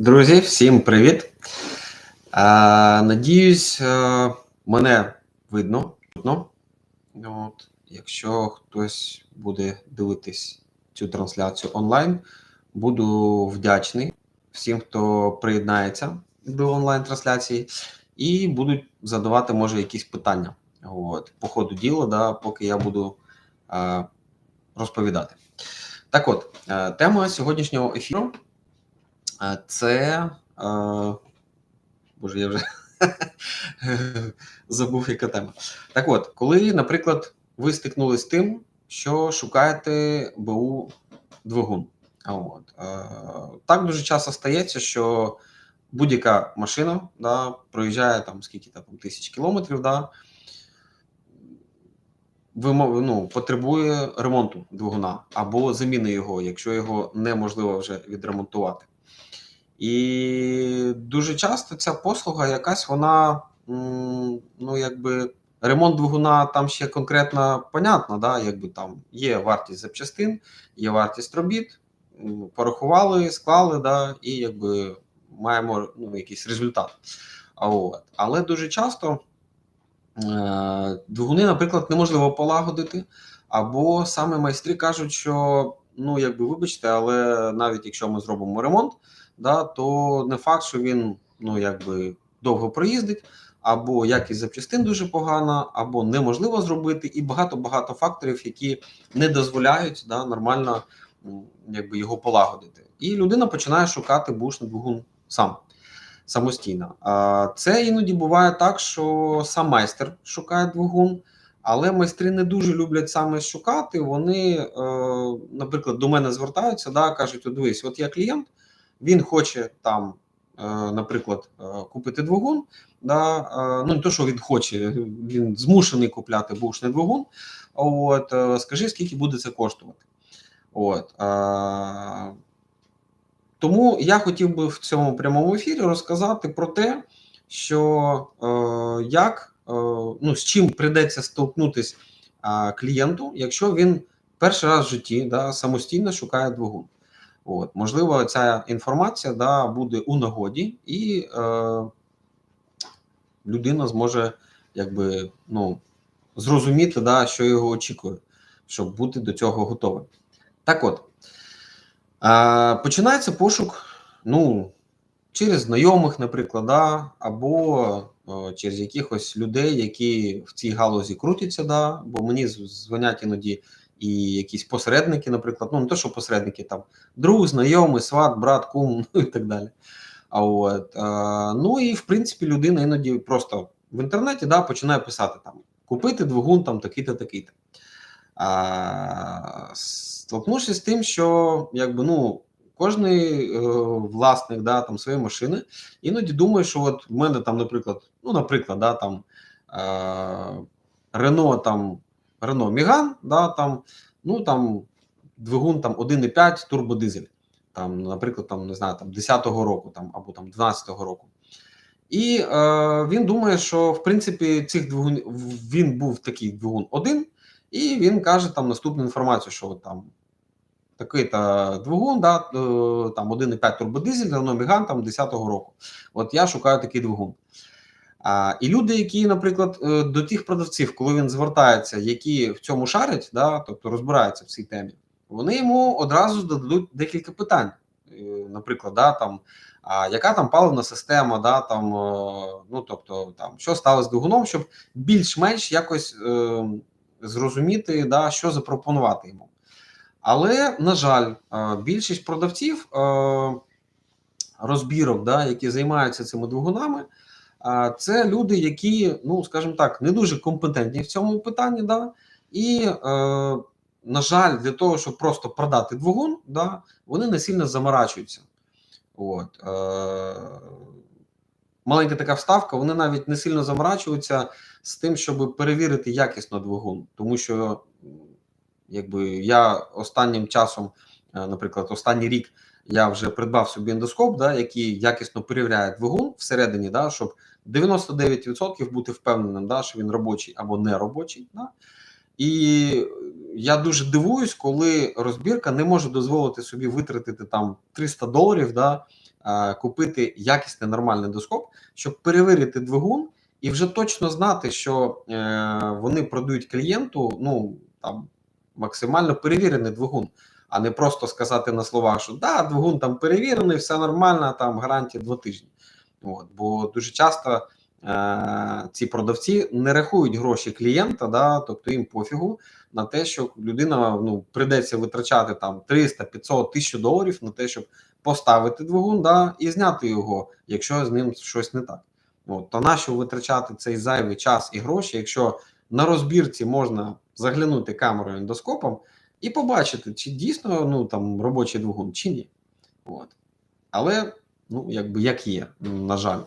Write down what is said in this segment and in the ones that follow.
Друзі, всім привіт. Е, надіюсь, е, мене видно. От, якщо хтось буде дивитись цю трансляцію онлайн, буду вдячний всім, хто приєднається до онлайн-трансляції, і будуть задавати, може, якісь питання. От, по ходу діла, да, поки я буду е, розповідати. Так от, е, тема сьогоднішнього ефіру. Це. Боже, я вже забув, яка тема. Так от, коли, наприклад, ви стикнулися з тим, що шукаєте БУ двигун. А От. Так дуже часто стається, що будь-яка машина да, проїжджає там скільки там тисяч кілометрів, да, вимо- ну, потребує ремонту двигуна або заміни його, якщо його неможливо вже відремонтувати. І дуже часто ця послуга якась вона, ну якби ремонт двигуна там ще конкретно понятно, да, якби там є вартість запчастин, є вартість робіт, порахували, склали, да, і якби маємо ну, якийсь результат. От. Але дуже часто е, двигуни, наприклад, неможливо полагодити, або саме майстри кажуть, що ну якби вибачте, але навіть якщо ми зробимо ремонт да, то не факт, що він ну якби довго проїздить, або якість запчастин дуже погана, або неможливо зробити, і багато-багато факторів, які не дозволяють да, нормально якби його полагодити. І людина починає шукати бушний двигун сам. Самостійно. Це іноді буває так, що сам майстер шукає двигун, але майстри не дуже люблять саме шукати. Вони, е, наприклад, до мене звертаються, да, кажуть: от дивись, от я клієнт, він хоче там, е, наприклад, е, купити двигун. Да, е, ну не то, що він хоче, він змушений купляти бушний двигун. От скажи, скільки буде це коштувати? От тому я хотів би в цьому прямому ефірі розказати про те, що як ну з чим прийдеться столкнутись клієнту, якщо він перший раз в житті да, самостійно шукає двигун. От, можливо, ця інформація да, буде у нагоді, і е, людина зможе якби, ну, зрозуміти, да, що його очікує, щоб бути до цього готовим. Так от, е, починається пошук ну, через знайомих, наприклад, да, або е, через якихось людей, які в цій галузі крутяться, да, бо мені дзвонять іноді і якісь посередники, наприклад, ну не то, що посередники, там друг, знайомий, сват, брат, кум, ну і так далі. А от е, ну і в принципі людина іноді просто в інтернеті да, починає писати там купити двигун там такий-то, такий-то. А, столкнувшись з тим, що якби ну кожний е, власник да, там своєї машини іноді думає, що от в мене там, наприклад, ну, наприклад, да, там е, Рено там Рено Міган, да, там, ну там двигун там 1,5 турбодизель, там, наприклад, там, не знаю, там 10-го року там, або там 12-го року. І е, він думає, що в принципі цих двигун він був такий двигун один, і він каже там наступну інформацію, що там такий-то двигун, да, е, там 1,5 турбодизель, Renault Megane там 10-го року. От я шукаю такий двигун. А, і люди, які, наприклад, е, до тих продавців, коли він звертається, які в цьому шарять, да, тобто розбираються в цій темі, вони йому одразу зададуть декілька питань. Е, Наприклад, да, там, а яка там паливна система, да, там, е, ну тобто, там, що сталося з двигуном, щоб більш-менш якось е, зрозуміти, да, що запропонувати йому. Але, на жаль, більшість продавців е, розбірок, да, які займаються цими двигунами, це люди, які, ну скажімо так, не дуже компетентні в цьому питанні, да, і, е, на жаль, для того, щоб просто продати двигун, да, вони не сильно заморачуються. От, е, маленька така вставка, вони навіть не сильно заморачуються з тим, щоб перевірити якісно двигун, тому що якби я останнім часом, е, наприклад, останній рік я вже придбав собі ендоскоп, да, який якісно перевіряє двигун всередині, да, щоб 99% бути впевненим, да, що він робочий або не робочий. Да. І я дуже дивуюсь, коли розбірка не може дозволити собі витратити там 300 доларів да, купити якісний нормальний доскоп, щоб перевірити двигун і вже точно знати, що е, вони продають клієнту ну там максимально перевірений двигун, а не просто сказати на словах, що да, двигун там перевірений, все нормально, там гарантія два тижні. От, бо дуже часто е, ці продавці не рахують гроші клієнта, да, тобто їм пофігу на те, що людина ну прийдеться витрачати там 300, 500, 1000 доларів на те, щоб поставити двигун, да, і зняти його, якщо з ним щось не так. От, то нащо витрачати цей зайвий час і гроші, якщо на розбірці можна заглянути камерою ендоскопом і побачити, чи дійсно ну там робочий двигун, чи ні. От. Але ну якби як є, на жаль.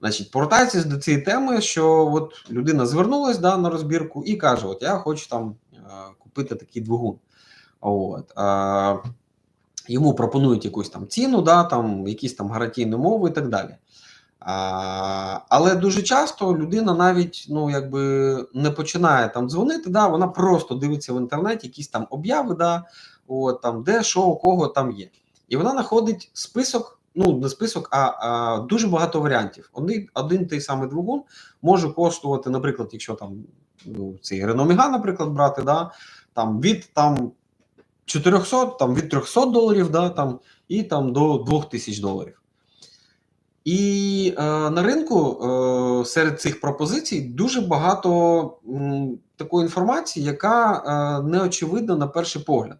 Значить, повертаючись до цієї теми, що от людина звернулась да, на розбірку і каже: От я хочу там е, купити такий двигун. От, е, йому пропонують якусь там ціну, да, там якісь там гарантійні мови і так далі. А, але дуже часто людина навіть ну якби не починає там дзвонити, да, вона просто дивиться в інтернеті якісь там обяви, да, от, там, де що, у кого там є. І вона знаходить список, ну не список, а, а дуже багато варіантів. Один, один той самий двигун може коштувати, наприклад, якщо там ну, цей Megane, наприклад, брати, да, там від там 400, там від 300 доларів, да, там, і там до 2000 доларів. І е, на ринку е, серед цих пропозицій дуже багато м, такої інформації, яка е, не очевидна на перший погляд.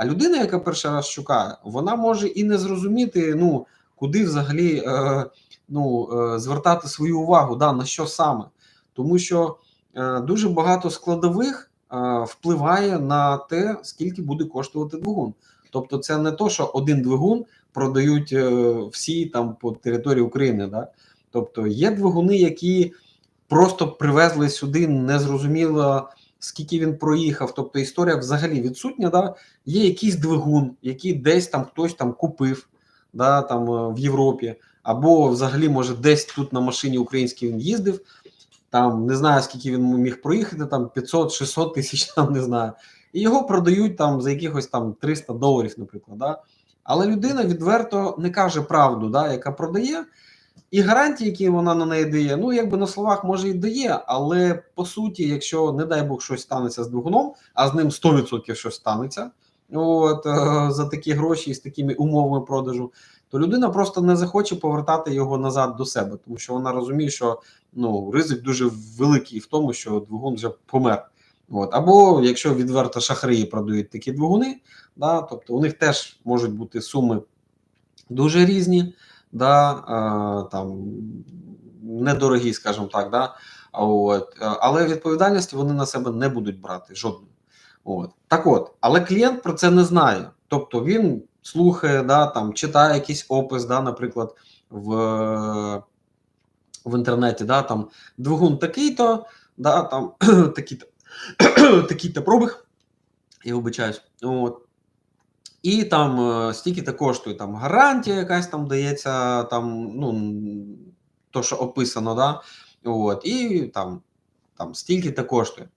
А людина, яка перший раз шукає, вона може і не зрозуміти, ну куди взагалі е, ну, е, звертати свою увагу, да, на що саме, тому що е, дуже багато складових е, впливає на те, скільки буде коштувати двигун. Тобто, це не то, що один двигун продають е, всі там по території України. Да? Тобто є двигуни, які просто привезли сюди, незрозуміло скільки він проїхав. Тобто історія взагалі відсутня. Да? Є якийсь двигун, який десь там хтось там купив да, там е, в Європі, або взагалі, може, десь тут на машині українській він їздив. Там не знаю, скільки він міг проїхати, там 500-600 тисяч, там не знаю. І його продають там за якихось там 300 доларів, наприклад. Да? Але людина відверто не каже правду, да, яка продає, і гарантії, які вона на неї дає, ну якби на словах може і дає, але по суті, якщо, не дай Бог, щось станеться з двигуном, а з ним 100% щось станеться от, е, за такі гроші і з такими умовами продажу, то людина просто не захоче повертати його назад до себе, тому що вона розуміє, що ну, ризик дуже великий в тому, що двигун вже помер. От. Або якщо відверто шахраї продають такі двигуни, да, тобто у них теж можуть бути суми дуже різні, да, там, недорогі, скажімо так, да, от, але відповідальності вони на себе не будуть брати жодної. От. Так от, але клієнт про це не знає. Тобто він слухає, да, там, читає якийсь опис, да, наприклад, в в інтернеті, да, там двигун такий-то, да, там такі-то такий-то пробіг, я вибачаюсь. От. І там е, стільки-то коштує там гарантія, якась там дається, там, ну, то, що описано, да? От, і там, там стільки-то коштує.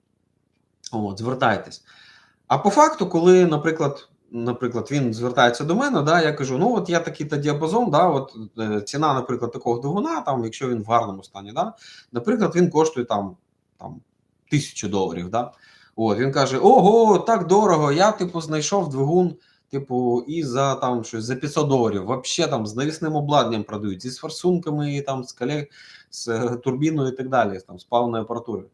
От, Звертайтесь. А по факту, коли, наприклад, наприклад, він звертається до мене, да, я кажу: ну, от я такий-то діапазон, да, от е, ціна, наприклад, такого двигуна, там, якщо він в гарному стані, да, наприклад, він коштує там, там тисячу доларів. Да? От він каже: Ого, так дорого! Я типу знайшов двигун, типу, і за там щось за 500 доларів. Взагалі там з навісним обладнанням продають, зі форсунками, там з колег, з е, турбіною і так далі, там з паливною апаратурою.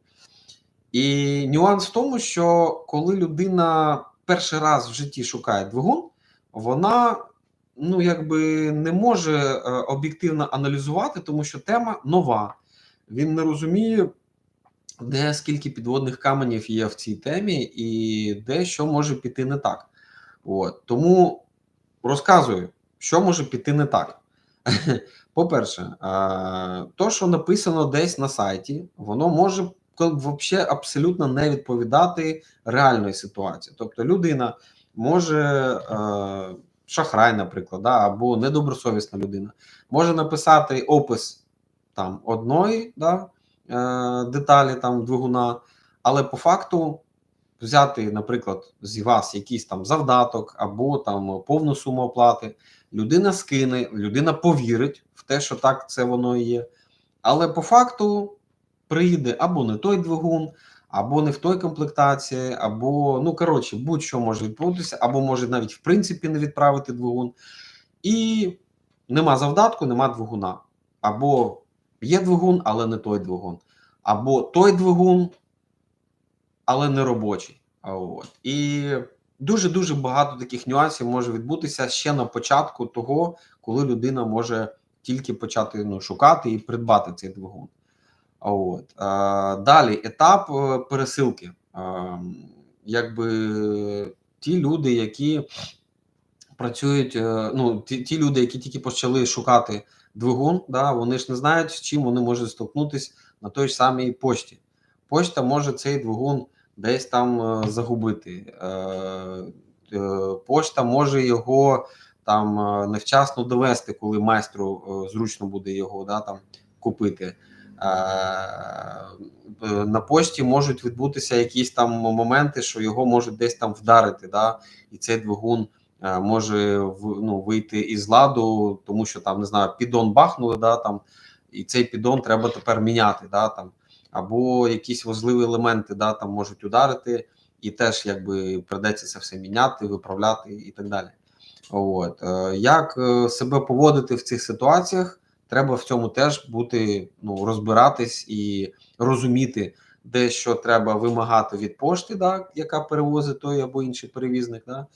І нюанс в тому, що коли людина перший раз в житті шукає двигун, вона ну якби не може е, об'єктивно аналізувати, тому що тема нова. Він не розуміє, де скільки підводних каменів є в цій темі, і де що може піти не так. От Тому розказую, що може піти не так. По-перше, то, що написано десь на сайті, воно може взагалі абсолютно не відповідати реальної ситуації. Тобто, людина може. Шахрай, наприклад, да, або недобросовісна людина, може написати опис там одної да, Е, деталі там двигуна, але по факту взяти, наприклад, з вас якийсь там завдаток або там повну суму оплати. Людина скине, людина повірить в те, що так це воно і є. Але по факту приїде або не той двигун, або не в той комплектації, або, ну коротше, будь-що може відбутися, або може навіть в принципі не відправити двигун. І нема завдатку, нема двигуна. Або є двигун, але не той двигун. Або той двигун, але не робочий. От. І дуже-дуже багато таких нюансів може відбутися ще на початку того, коли людина може тільки почати ну, шукати і придбати цей двигун. От. Далі етап е, пересилки. Якби ті люди, які працюють, е, ну, ті, ті люди, які тільки почали шукати двигун, да, вони ж не знають, з чим вони можуть столкнутися на той ж самій пошті. Почта може цей двигун десь там е, загубити. Е, е, Пошта може його там невчасно довести, коли майстру зручно буде його да, там, купити. На пошті можуть відбутися якісь там моменти, що його можуть десь там вдарити, да, і цей двигун може ну, вийти із ладу, тому що там не знаю, піддон бахнули, да, там, і цей піддон треба тепер міняти. Да, там, або якісь важливі елементи да, там можуть ударити, і теж якби придеться це все міняти, виправляти і так далі. От е, як е, себе поводити в цих ситуаціях, треба в цьому теж бути, ну розбиратись і розуміти, де що треба вимагати від пошти, да, яка перевозить той або інший перевізник. Да,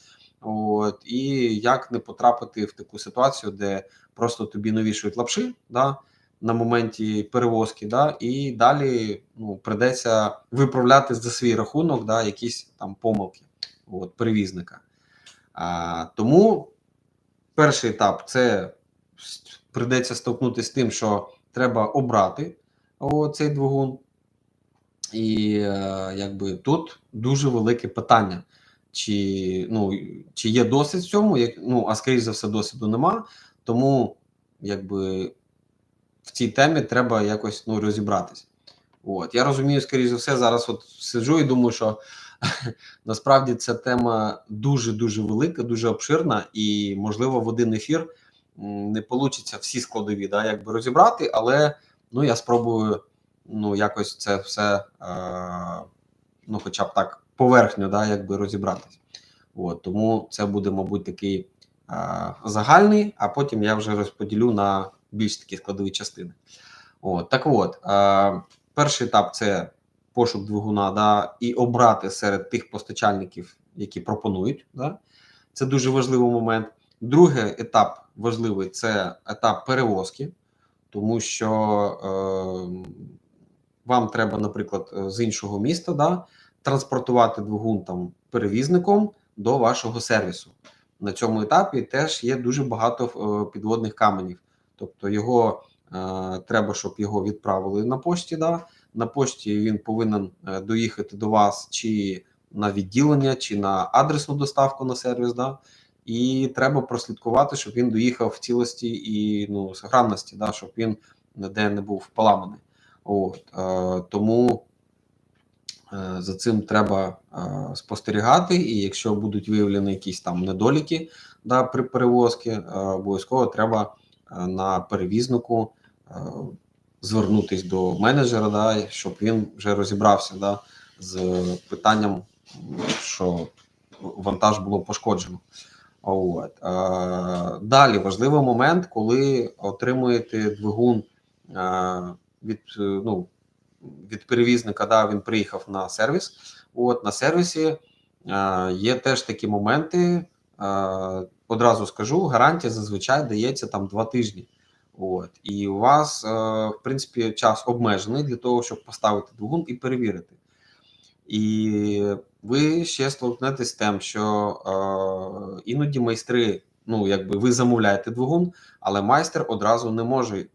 От, і як не потрапити в таку ситуацію, де просто тобі навішують лапши, да, на моменті перевозки, да, і далі ну, придеться виправляти за свій рахунок да, якісь там помилки от, перевізника. А, тому перший етап це придеться столкнутися з тим, що треба обрати цей двигун. І е, якби тут дуже велике питання. Чи, ну, чи є досвід в цьому, як, ну, а скоріш за все, досвіду нема. Тому якби в цій темі треба якось ну, розібратись. От я розумію, скоріш за все, зараз от сиджу і думаю, що насправді ця тема дуже дуже велика, дуже обширна, і можливо в один ефір не вийде всі складові, да, якби розібрати, але ну я спробую ну якось це все, е, ну, хоча б так поверхньо, да, якби розібратись. От тому це буде, мабуть, такий е, загальний, а потім я вже розподілю на більш такі складові частини. От, так от, е, перший етап це пошук двигуна, да, і обрати серед тих постачальників, які пропонують. Да. Це дуже важливий момент. Другий етап важливий це етап перевозки, тому що е, вам треба, наприклад, з іншого міста да, транспортувати двигун там перевізником до вашого сервісу. На цьому етапі теж є дуже багато е, підводних каменів. Тобто його е, треба, щоб його відправили на пошті. Да? На пошті він повинен е, доїхати до вас чи на відділення, чи на адресну доставку на сервіс. Да? І треба прослідкувати, щоб він доїхав в цілості і ну, сохранності, да? щоб він ніде не був поламаний. От, е, тому е, за цим треба е, спостерігати, і якщо будуть виявлені якісь там недоліки да, при перевозці, е, обов'язково треба на перевізнику е, звернутись до менеджера, да, щоб він вже розібрався да, з питанням, що вантаж було пошкоджено. От. Е, далі важливий момент, коли отримуєте двигун е, від, ну, від перевізника, да, він приїхав на сервіс. От на сервісі є теж такі моменти. Одразу скажу, гарантія зазвичай дається там два тижні. От і у вас, е, в принципі, час обмежений для того, щоб поставити двигун і перевірити. І ви ще столкнетесь з тим, що е, іноді майстри, ну якби ви замовляєте двигун, але майстер одразу не може е,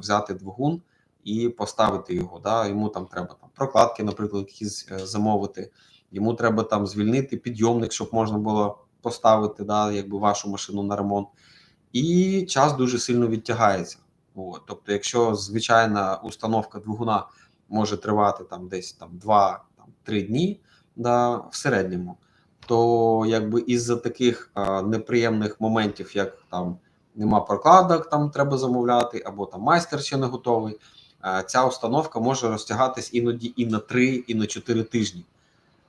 взяти двигун і поставити його. Да? Йому там треба там прокладки, наприклад, якісь е, замовити. Йому треба там звільнити підйомник, щоб можна було поставити да, якби вашу машину на ремонт. І час дуже сильно відтягається. От. Тобто, якщо звичайна установка двигуна може тривати там десь там 2-3 дні, да, в середньому, то якби із-за таких а, неприємних моментів, як там нема прокладок, там треба замовляти, або там майстер ще не готовий. а, Ця установка може розтягатись іноді і на 3, і на 4 тижні.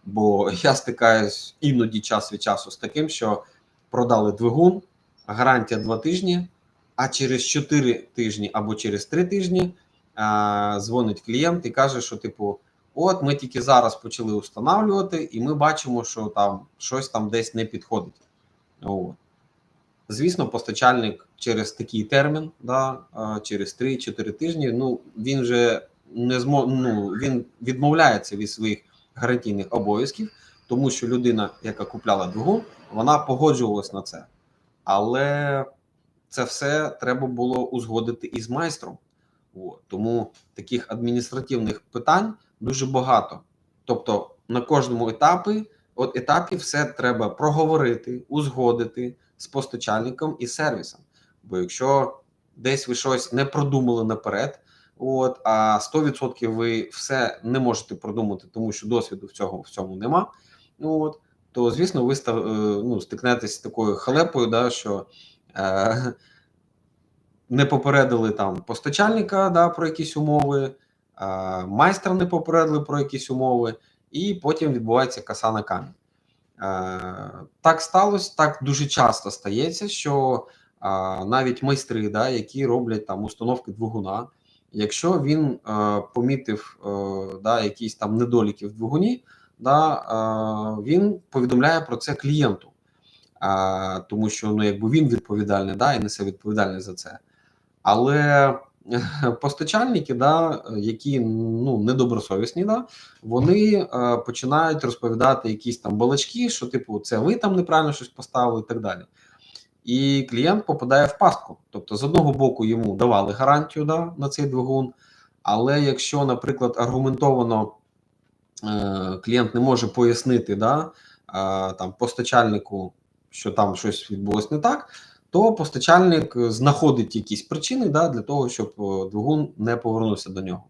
Бо я стикаюсь іноді час від часу з таким, що продали двигун, гарантія 2 тижні, а через 4 тижні або через 3 тижні а, дзвонить клієнт і каже, що типу. От ми тільки зараз почали встановлювати, і ми бачимо, що там щось там десь не підходить. От. Звісно, постачальник через такий термін, да, через 3-4 тижні, ну він вже не змо... ну, він відмовляється від своїх гарантійних обов'язків, тому що людина, яка купляла двигун, вона погоджувалась на це. Але це все треба було узгодити із майстром. От. Тому таких адміністративних питань дуже багато. Тобто на кожному етапі, от етапі все треба проговорити, узгодити з постачальником і сервісом. Бо якщо десь ви щось не продумали наперед, от а 100% ви все не можете продумати, тому що досвіду в цього в цьому нема. Ну от то звісно, ви став, е, ну, стикнетесь з такою халепою, да, що е, не попередили там постачальника да, про якісь умови, е, майстра не попередили про якісь умови, і потім відбувається каса на камінь. Е, так сталося, так дуже часто стається, що е, навіть майстри, да, які роблять там установки двигуна, якщо він е, помітив е, да, якісь там недоліки в двигуні, да, е, він повідомляє про це клієнту, е, тому що ну, якби він відповідальний да, і несе відповідальність за це. Але постачальники, да, які ну недобросовісні, да, вони е, починають розповідати якісь там балачки, що типу, це ви там неправильно щось поставили, і так далі. І клієнт попадає в пастку. Тобто, з одного боку, йому давали гарантію да, на цей двигун, але якщо, наприклад, аргументовано е, клієнт не може пояснити да, е, там постачальнику, що там щось відбулось не так то постачальник знаходить якісь причини да, для того, щоб е, двигун не повернувся до нього.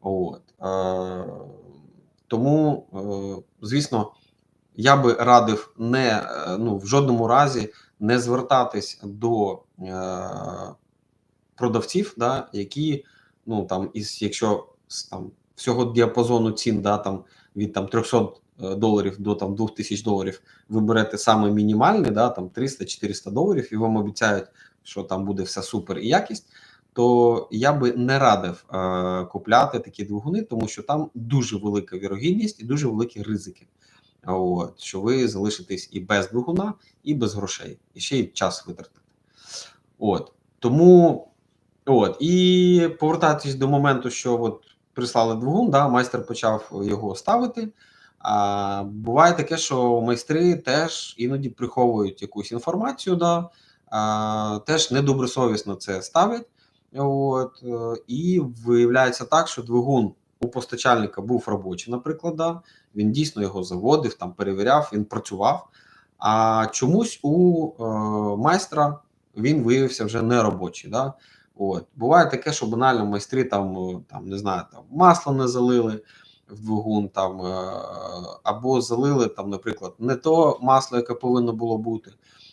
От. Е, Тому, е, звісно, я би радив не е, ну, в жодному разі не звертатись до е, продавців, да, які ну там із якщо з там всього діапазону цін да, там від там 300 Е, доларів до там 2000 доларів, ви берете саме мінімальний, да, там 300-400 доларів, і вам обіцяють, що там буде все супер і якість. То я би не радив е, купляти такі двигуни, тому що там дуже велика вірогідність і дуже великі ризики. От що ви залишитесь і без двигуна, і без грошей, і ще й час витратите. От тому, от і повертатись до моменту, що от прислали двигун, да, майстер почав його ставити. А буває таке, що майстри теж іноді приховують якусь інформацію, да, а, теж недобросовісно це ставлять. От, е, І виявляється так, що двигун у постачальника був робочий, наприклад, да, він дійсно його заводив, там перевіряв, він працював. А чомусь у е, майстра він виявився вже не робочий. Да? От. Буває таке, що банально майстри там, там не знаю, там масло не залили в двигун там е, або залили там, наприклад, не то масло, яке повинно було бути.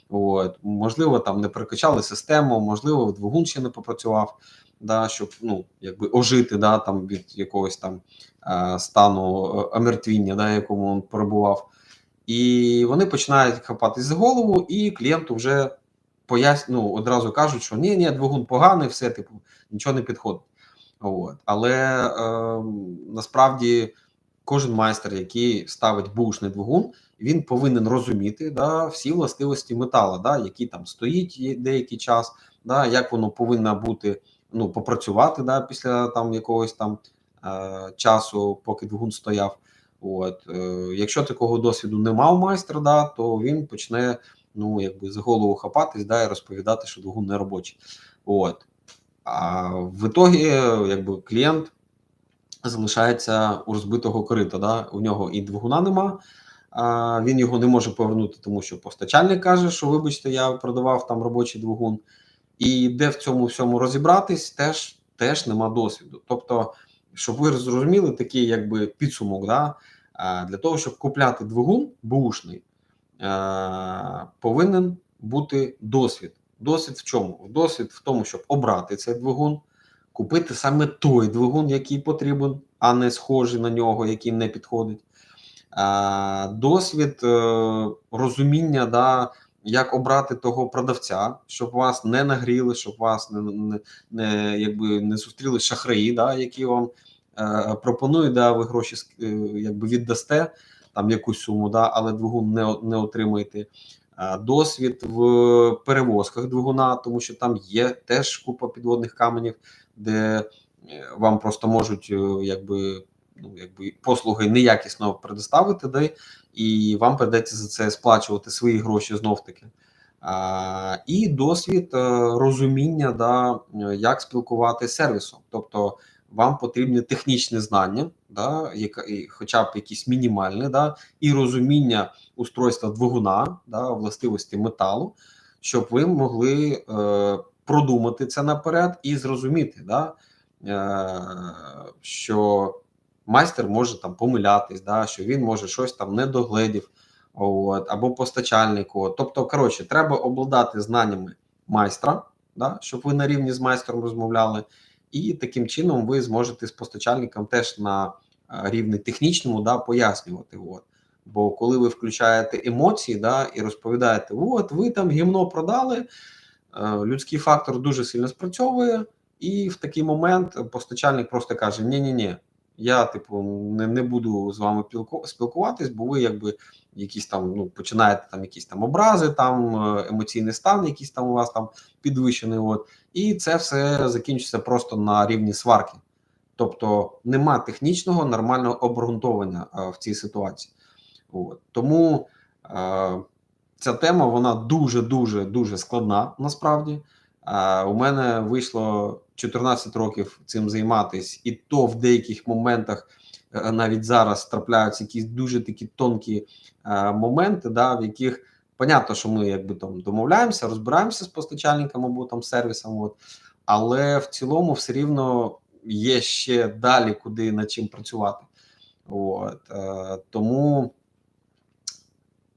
От можливо, там не прокачали систему, можливо, в двигун ще не попрацював, да, щоб ну якби ожити да, там від якогось там е, стану е, омертвіння, да, якому він перебував. І вони починають хапатись за голову, і клієнту вже поясню ну, одразу кажуть, що ні, ні, двигун поганий, все типу нічого не підходить. От. Але е, насправді кожен майстер, який ставить бушний двигун, він повинен розуміти да, всі властивості металу, да, які там стоїть деякий час, да, як воно повинно бути ну, попрацювати да, після там якогось там е, часу, поки двигун стояв. От. Е, Якщо такого досвіду не мав майстра, да, то він почне ну, якби за голову хапатись да, і розповідати, що двигун не робочий. От. А в итогі, якби клієнт залишається у розбитого корита. Да? У нього і двигуна нема, він його не може повернути, тому що постачальник каже, що вибачте, я продавав там робочий двигун, і де в цьому всьому розібратись, теж теж нема досвіду. Тобто, щоб ви зрозуміли, такий якби підсумок, да? Для того, щоб купляти двигун бушний, повинен бути досвід. Досвід в чому? Досвід в тому, щоб обрати цей двигун, купити саме той двигун, який потрібен, а не схожий на нього, який не підходить. Досвід е, розуміння, да, як обрати того продавця, щоб вас не нагріли, щоб вас не, не, не, якби не зустріли шахраї, да, які вам е, пропонують, да, ви гроші е, якби віддасте там якусь суму, да, але двигун не, не отримаєте. Е, Досвід в перевозках двигуна, тому що там є теж купа підводних каменів, де е, вам просто можуть е, якби, ну, якби послуги неякісно предоставити, де, і вам придеться за це сплачувати свої гроші знов таки. І досвід е, розуміння, да, як спілкувати з сервісом. Тобто вам потрібні технічні знання, да, хоча б якісь мінімальні, да, і розуміння устройства двигуна, да, властивості металу, щоб ви могли е, продумати це наперед і зрозуміти, да, е, що майстер може там помилятись, да, що він може щось там не догледів, от, або постачальнику. Тобто, коротше, треба обладати знаннями майстра, да, щоб ви на рівні з майстром розмовляли, і таким чином ви зможете з постачальником теж на е, рівні технічному да, пояснювати. От. Бо коли ви включаєте емоції да, і розповідаєте, от ви там гімно продали, е, людський фактор дуже сильно спрацьовує, і в такий момент постачальник просто каже: ні ні ні я, типу, не, не буду з вами спілкуватись, бо ви якби якісь там ну починаєте там якісь там образи, там е, емоційний стан, якийсь там у вас там підвищений. От і це все закінчиться просто на рівні сварки. Тобто нема технічного нормального обґрунтовання е, в цій ситуації. От. Тому е, ця тема вона дуже дуже дуже складна насправді. Е, у мене вийшло 14 років цим займатись, і то в деяких моментах е, навіть зараз трапляються якісь дуже такі тонкі е, моменти, да, в яких понятно, що ми якби там домовляємося, розбираємося з постачальником або там сервісом. От, але в цілому все рівно є ще далі, куди над чим працювати. От, е, тому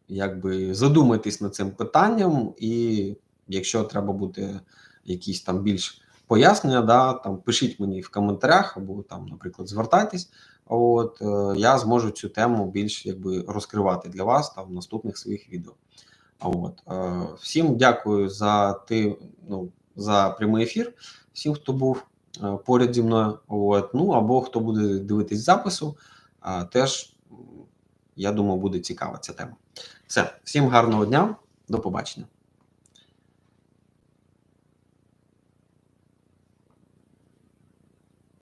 якби задумайтесь над цим питанням, і якщо треба буде якісь там більш пояснення, да, там пишіть мені в коментарях, або там, наприклад, звертайтесь. От е, я зможу цю тему більш якби розкривати для вас там в наступних своїх відео. От е, всім дякую за ти, ну, за прямий ефір. Всім, хто був е, поряд зі мною. От, ну або хто буде дивитись запису, теж я думаю, буде цікава ця тема. Все, всім гарного дня, до побачення.